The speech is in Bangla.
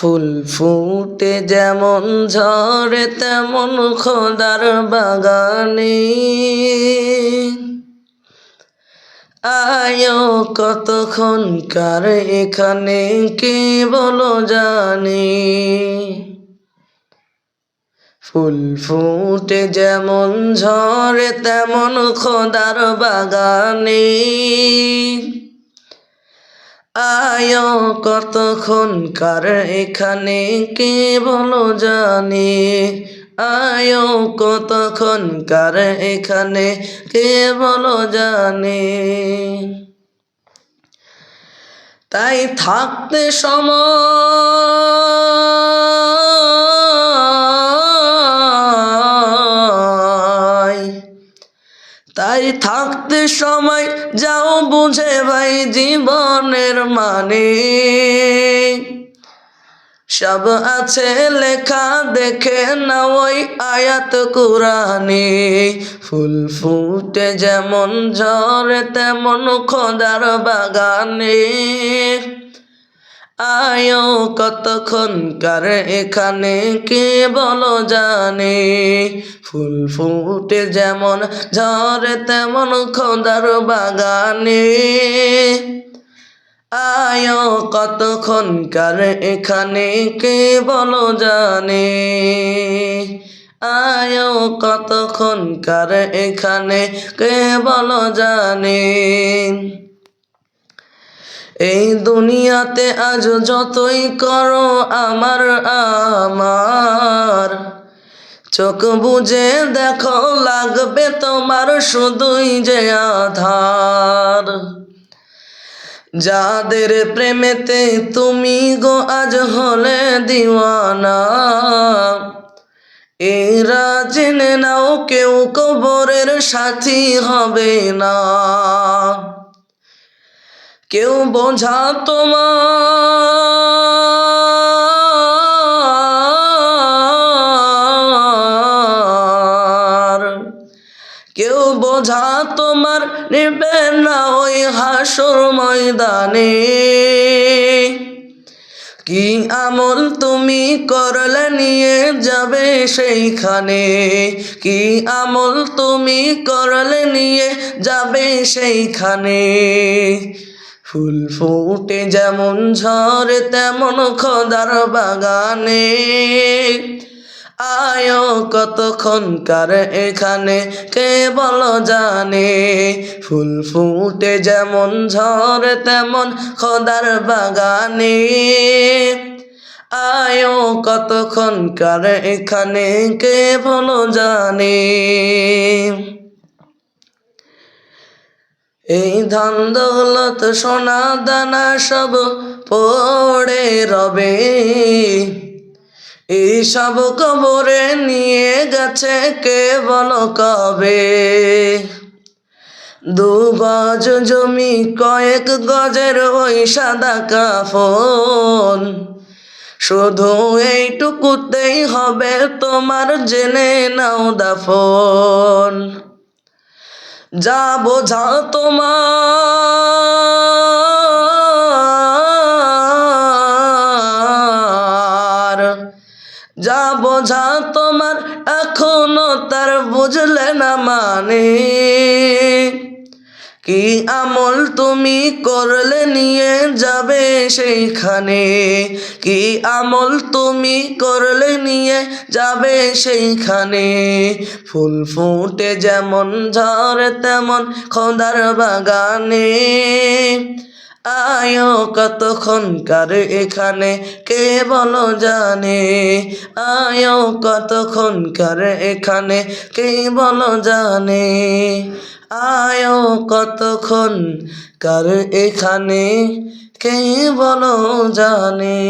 ফুল ফুটে যেমন ঝরে, তেমন খোদার বাগানে। আয়ো কতক্ষণ কার এখানে কে বলো জানে। ফুল ফুটে যেমন ঝরে, তেমন খোদার বাগানে। আয় কতক্ষণ কার এখানে কে বলো জানি? আয় কতক্ষণ কার এখানে কে বলো জানে? তাই থাকতে সময় তাই থাকতে সময় যাও বুঝে ভাই জীবনের মানে। সব আছে লেখা, দেখে না ওই আয়াত কোরআনে। ফুল ফুটে যেমন ঝরে তেমন খোদার বাগানে। আয়ো কতক্ষণ কার এখানে কে বলো জানে? ফুল ফুটে যেমন ঝরে তেমন খোদার বাগানে। আয়ো কতক্ষণ কার এখানে কে বলো জানে? আয়ো কতক্ষণ কার এখানে কে বলো জানে? এই দুনিয়াতে আজ যতই করো আমার আমার। চোখ বুঝে দেখো, লাগবে তোমার শুধুই যে আধার। যাদের প্রেমেতে তুমি গো আজ হলে দিওয়ানা, এরা জেনে নাও কেউ কবরের সাথী হবে না। কেউ বোঝা তোমার। কেউ বোঝা তোমার, নেবে না ওই হাসর ময়দানে। কি আমল তুমি করলে নিয়ে যাবে সেইখানে? কি আমল তুমি করলে নিয়ে যাবে সেইখানে? ফুল ফুটে যেমন ঝড়, তেমন খোদার বাগানে। আয়ো কতক্ষণ কার এখানে, কে বল জানে? ফুল ফুটে যেমন ঝড়, তেমন খোদার বাগানে। আয়ো কতক্ষণ কার এখানে, কে বলো জানে? এই ধান দৌলত, সোনা দানা সব পড়ে রবে। এই সব কবরে নিয়ে গেছে কে বল কবে? দু গজ জমি, কয়েক গজের ওই সাদা কাফন। শুধু এইটুকুতেই হবে তোমার জেনে নাও দাফন। যা বোঝা তোমার। যা বোঝা তোমার এখনও তার বুঝলে না মানে। কি আমল তুমি করলে নিয়ে যাবে সেইখানে? কি আমল তুমি করলে নিয়ে যাবে সেইখানে? ফুল ফুটে যেমন ঝড়, তেমন খোদার বাগানে। আয়ো কতক্ষণ কার এখানে, কে বলো জানে? আয়ো কতক্ষণ কার এখানে, কে বলো জানে? আয়ো কতক্ষণ? কার এখানে? কে বলো জানে?